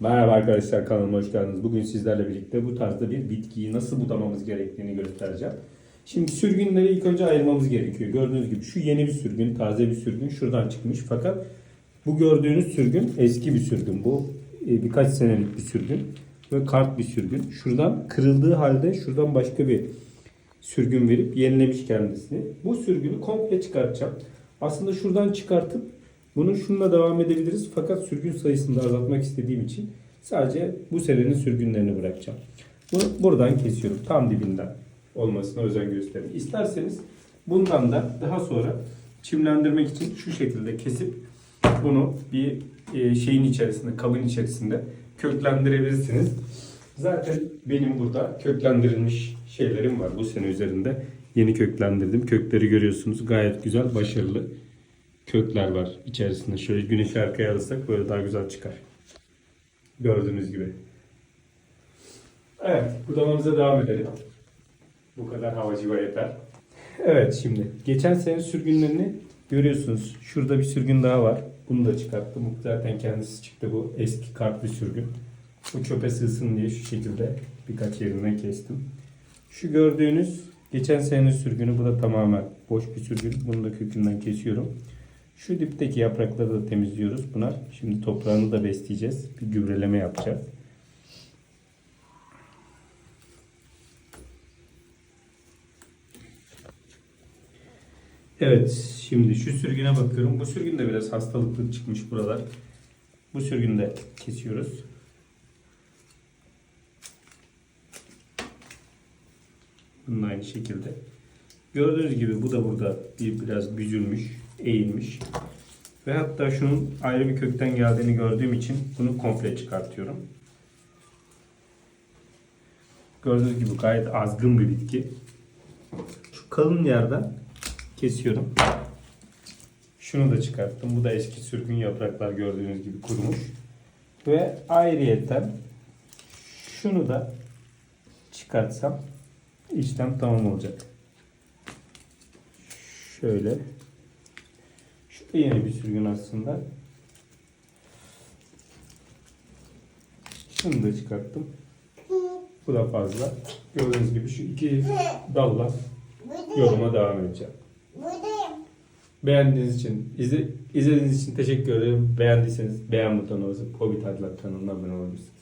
Merhaba arkadaşlar kanalıma hoş geldiniz. Bugün sizlerle birlikte bu tarzda bir bitkiyi nasıl budamamız gerektiğini göstereceğim. Şimdi sürgünleri ilk önce ayırmamız gerekiyor. Gördüğünüz gibi şu yeni bir sürgün, taze bir sürgün şuradan çıkmış. Fakat bu gördüğünüz sürgün eski bir sürgün. Bu e, birkaç senelik bir sürgün ve kart bir sürgün. Şuradan kırıldığı halde şuradan başka bir sürgün verip yenilemiş kendisini. Bu sürgünü komple çıkartacağım. Aslında şuradan çıkartıp bunu şununla devam edebiliriz. Fakat sürgün sayısını da azaltmak istediğim için sadece bu senenin sürgünlerini bırakacağım. Bunu buradan kesiyorum. Tam dibinden olmasına özen gösterin. İsterseniz bundan da daha sonra çimlendirmek için şu şekilde kesip bunu bir e, şeyin içerisinde, kabın içerisinde köklendirebilirsiniz. Zaten benim burada köklendirilmiş şeylerim var bu sene üzerinde. Yeni köklendirdim. Kökleri görüyorsunuz. Gayet güzel, başarılı kökler var içerisinde. Şöyle güneşi arkaya alırsak böyle daha güzel çıkar. Gördüğünüz gibi. Evet, budamamıza devam edelim. Bu kadar havacıva yeter. Evet şimdi geçen sene sürgünlerini görüyorsunuz. Şurada bir sürgün daha var. Bunu da çıkarttım. Zaten kendisi çıktı bu eski kart bir sürgün. Bu çöpe sığsın diye şu şekilde birkaç yerinden kestim. Şu gördüğünüz geçen senenin sürgünü bu da tamamen boş bir sürgün. Bunu da kökünden kesiyorum. Şu dipteki yaprakları da temizliyoruz. Bunlar şimdi toprağını da besleyeceğiz. Bir gübreleme yapacağız. Evet, şimdi şu sürgüne bakıyorum. Bu sürgün de biraz hastalıklı çıkmış buralar. Bu sürgünü de kesiyoruz. Bunun aynı şekilde. Gördüğünüz gibi bu da burada bir biraz büzülmüş, eğilmiş. Ve hatta şunun ayrı bir kökten geldiğini gördüğüm için bunu komple çıkartıyorum. Gördüğünüz gibi gayet azgın bir bitki. Şu kalın yerden kesiyorum. Şunu da çıkarttım. Bu da eski sürgün yapraklar gördüğünüz gibi kurumuş. Ve ayrıyetten şunu da çıkartsam işlem tamam olacak. Şöyle. Da yeni bir sürgün aslında. Şunu da çıkarttım. Bu da fazla. Gördüğünüz gibi şu iki dalla yoruma devam edeceğim. Beğendiğiniz için, izle, izlediğiniz için teşekkür ederim. Beğendiyseniz beğen butonuna basıp Hobbit Adlar kanalına abone olabilirsiniz.